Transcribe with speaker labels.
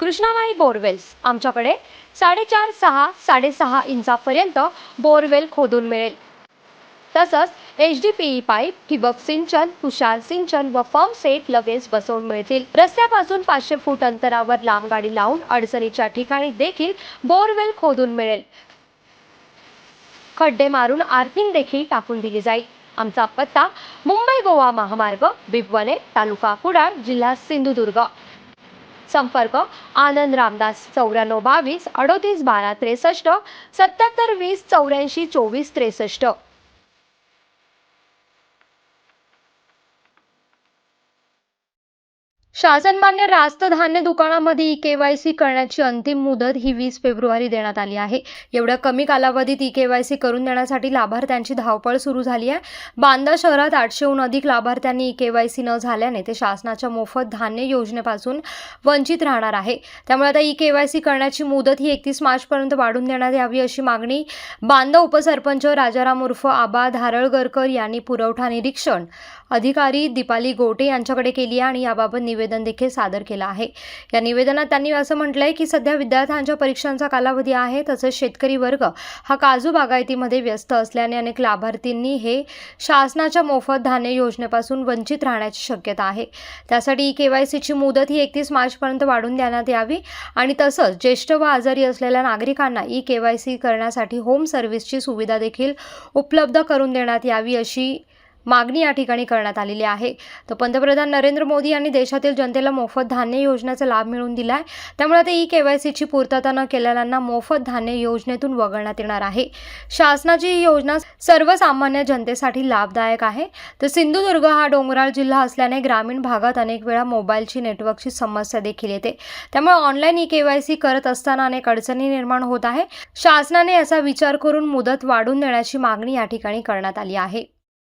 Speaker 1: Krishnabai borewells आमच्याकडे साडेचार सहा साडेसहा इंचापर्यंत बोरवेल खोदून मिळेल. तसंच H D P E pipe ठिबक सिंचन तुषार सिंचन व फॉर्म सेट लगेच बसवून मिळतील. रस्त्यापासून पाचशे फूट अंतरावर लांब गाडी लावून अडचणीच्या ठिकाणी देखील बोरवेल खोदून मिळेल. खड्डे मारून आर्थिंग देखील टाकून दिली जाईल. आमचा पत्ता मुंबई गोवा महामार्ग बिबवणे तालुका कुडाळ जिल्हा सिंधुदुर्ग. संपर्क आनंद रामदास चौऱ्याण्णव बावीस अडोतीस बारा त्रेसष्ट सत्याहत्तर वीस चौऱ्याऐंशी चोवीस त्रेसष्ट. शासनमान्य रास्त धान्य दुकानामध्ये ई के वाय सी करण्याची अंतिम मुदत ही वीस फेब्रुवारी देण्यात आली आहे. एवढ्या कमी कालावधीत ई के वाय सी करून देण्यासाठी लाभार्थ्यांची धावपळ सुरू झाली आहे. बांदा शहरात आठशेहून अधिक लाभार्थ्यांनी ई के वाय सी न झाल्याने ते शासनाच्या मोफत धान्य योजनेपासून वंचित राहणार आहे. त्यामुळे आता ई के वाय सी करण्याची मुदत ही एकतीस मार्चपर्यंत वाढून देण्यात यावी अशी मागणी बांदा उपसरपंच राजाराम उर्फ आबा धारळगरकर यांनी पुरवठा निरीक्षण अधिकारी दीपाली गोटे यांच्याकडे केली आहे आणि याबाबत निवेदन निवेदन देखील सादर केलं आहे. या निवेदनात त्यांनी असं म्हटलंय की सध्या विद्यार्थ्यांच्या परीक्षांचा कालावधी आहे तसंच शेतकरी वर्ग हा काजू बागायतीमध्ये व्यस्त असल्याने अनेक लाभार्थींनी हे शासनाच्या मोफत धान्य योजनेपासून वंचित राहण्याची शक्यता आहे. त्यासाठी ई के वाय सीची मुदत ही एकतीस मार्चपर्यंत वाढवून देण्यात यावी आणि तसंच ज्येष्ठ व आजारी असलेल्या नागरिकांना ई के वाय सी करण्यासाठी होम सर्व्हिसची सुविधा देखील उपलब्ध करून देण्यात यावी अशी मागणी या ठिकाणी करण्यात आलेली आहे. तर पंतप्रधान नरेंद्र मोदी यांनी देशातील जनतेला मोफत धान्य योजनेचा लाभ मिळवून दिला आहे त्यामुळे आता ई के वाय सीची पूर्तता न केलेल्यांना मोफत धान्य योजनेतून वगळण्यात येणार आहे. शासनाची ही योजना सर्वसामान्य जनतेसाठी लाभदायक आहे. तर सिंधुदुर्ग हा डोंगराळ जिल्हा असल्याने ग्रामीण भागात अनेक वेळा मोबाईलची नेटवर्कची समस्या देखील येते. त्यामुळे online E K Y C करत असताना अनेक अडचणी निर्माण होत आहे शासनाने याचा विचार करून मुदत वाढवून देण्याची मागणी या ठिकाणी करण्यात आली आहे.